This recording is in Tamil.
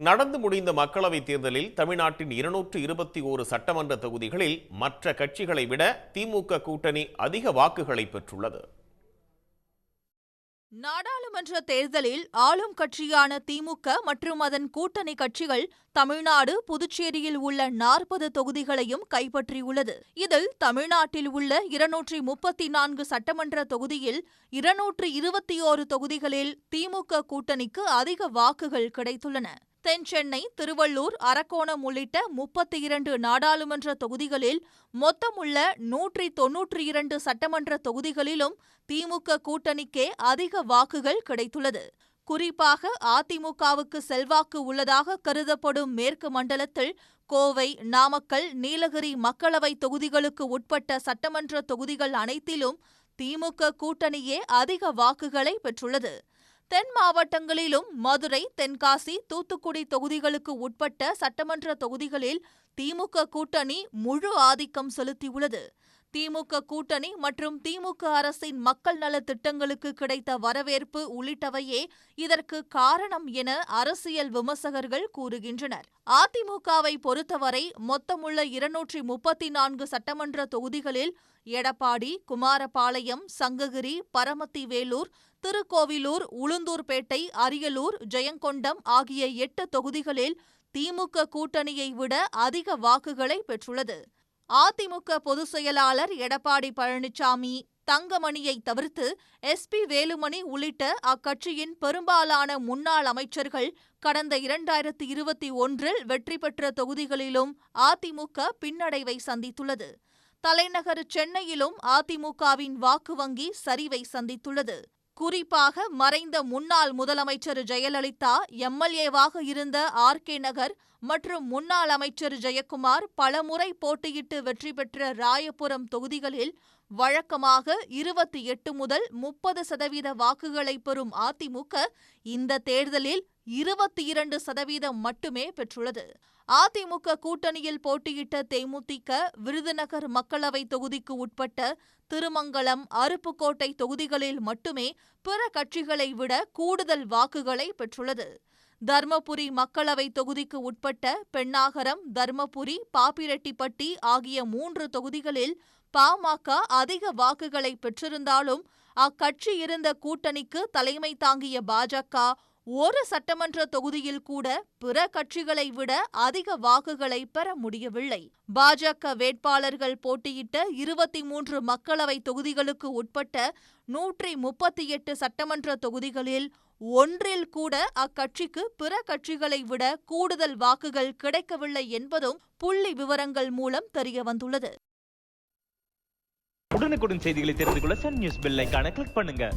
நடந்து முடிந்த மக்களவைத் தேர்தலில் தமிழ்நாட்டின் இருநூற்று இருபத்தி ஓரு சட்டமன்ற தொகுதிகளில் மற்ற கட்சிகளை விட திமுக கூட்டணி அதிக வாக்குகளை பெற்றுள்ளது. நாடாளுமன்ற தேர்தலில் ஆளும் கட்சியான திமுக மற்றும் அதன் கூட்டணி கட்சிகள் தமிழ்நாடு புதுச்சேரியில் உள்ள நாற்பது தொகுதிகளையும் கைப்பற்றியுள்ளது. இதில் தமிழ்நாட்டில் உள்ள இருநூற்றி முப்பத்தி நான்கு சட்டமன்ற தொகுதியில் இருநூற்று இருபத்தி ஓரு தொகுதிகளில் திமுக கூட்டணிக்கு அதிக வாக்குகள் கிடைத்துள்ளன. தென் சென்னை திருவள்ளூர் அரக்கோணம் உள்ளிட்ட முப்பத்தி இரண்டு நாடாளுமன்ற தொகுதிகளில் மொத்தமுள்ள நூற்றி தொன்னூற்றி இரண்டு சட்டமன்ற தொகுதிகளிலும் திமுக கூட்டணிக்கே அதிக வாக்குகள் கிடைத்துள்ளது. குறிப்பாக அதிமுகவுக்கு செல்வாக்கு உள்ளதாக கருதப்படும் மேற்கு மண்டலத்தில் கோவை நாமக்கல் நீலகிரி மக்களவை தொகுதிகளுக்கு உட்பட்ட சட்டமன்ற தொகுதிகள் அனைத்திலும் திமுக கூட்டணியே அதிக வாக்குகளை பெற்றுள்ளது. தென் மாவட்டங்களிலும் மதுரை தென்காசி தூத்துக்குடி தொகுதிகளுக்கு உட்பட்ட சட்டமன்ற தொகுதிகளில் திமுக கூட்டணி முழு ஆதிக்கம் செலுத்தியுள்ளது. திமுக கூட்டணி மற்றும் திமுக அரசின் மக்கள் நல திட்டங்களுக்கு கிடைத்த வரவேற்பு உள்ளிட்டவையே இதற்கு காரணம் என அரசியல் விமர்சகர்கள் கூறுகின்றனர். அதிமுகவை பொறுத்தவரை மொத்தமுள்ள இருநூற்றி முப்பத்தி நான்கு சட்டமன்ற தொகுதிகளில் எடப்பாடி குமாரபாளையம் சங்ககிரி பரமத்தி வேலூர் திருக்கோவிலூர் உளுந்தூர்பேட்டை அரியலூர் ஜெயங்கொண்டம் ஆகிய எட்டு தொகுதிகளில் திமுக கூட்டணியை விட அதிக வாக்குகளை பெற்றுள்ளது. அதிமுக பொதுச் செயலாளர் எடப்பாடி பழனிசாமி தங்கமணியை தவிர்த்து எஸ் பி வேலுமணி உள்ளிட்ட அக்கட்சியின் பெரும்பாலான முன்னாள் அமைச்சர்கள் கடந்த இரண்டாயிரத்தி இருபத்தி ஒன்றில் வெற்றி பெற்ற தொகுதிகளிலும் அதிமுக பின்னடைவை சந்தித்துள்ளது. தலைநகர் சென்னையிலும் அதிமுகவின் வாக்கு வங்கி சரிவை சந்தித்துள்ளது. குறிப்பாக மறைந்த முன்னாள் முதலமைச்சர் ஜெயலலிதா எம்எல்ஏவாக இருந்த ஆர் கே நகர் மற்றும் முன்னாள் அமைச்சர் ஜெயக்குமார் பலமுறை போட்டியிட்டு வெற்றி பெற்ற ராயபுரம் தொகுதிகளில் வழக்கமாக இருபத்தி எட்டு முதல் முப்பது சதவீத வாக்குகளை பெறும் அதிமுக இந்த தேர்தலில் இருபத்தி இரண்டு சதவீதம் மட்டுமே பெற்றுள்ளது. அதிமுக கூட்டணியில் போட்டியிட்ட தேமுதிக விருதுநகர் மக்களவை தொகுதிக்கு உட்பட்ட திருமங்கலம் அருப்புக்கோட்டை தொகுதிகளில் மட்டுமே பிற கட்சிகளை விட கூடுதல் வாக்குகளை பெற்றுள்ளது. தர்மபுரி மக்களவை தொகுதிக்கு உட்பட்ட பெண்ணாகரம் தர்மபுரி பாப்பிரெட்டிப்பட்டி ஆகிய மூன்று தொகுதிகளில் பாமக அதிக வாக்குகளை பெற்றிருந்தாலும் அக்கட்சி இருந்த கூட்டணிக்கு தலைமை தாங்கிய பாஜக ஒரு சட்டமன்ற தொகுதியில் கூட பிற கட்சிகளை விட அதிக வாக்குகளை பெற முடியவில்லை. பாஜக வேட்பாளர்கள் போட்டியிட்ட இருபத்தி மூன்று மக்களவை தொகுதிகளுக்கு உட்பட்ட நூற்றி முப்பத்தி எட்டு சட்டமன்ற தொகுதிகளில் ஒன்றில் கூட அக்கட்சிக்கு பிற கட்சிகளை விட கூடுதல் வாக்குகள் கிடைக்கவில்லை என்பதும் புள்ளி விவரங்கள் மூலம் தெரியவந்துள்ளது. உடனுக்குடன் செய்திகளை தெரிந்து கொள்ள சன் நியூஸ் பெல் கிளிக் பண்ணுங்க.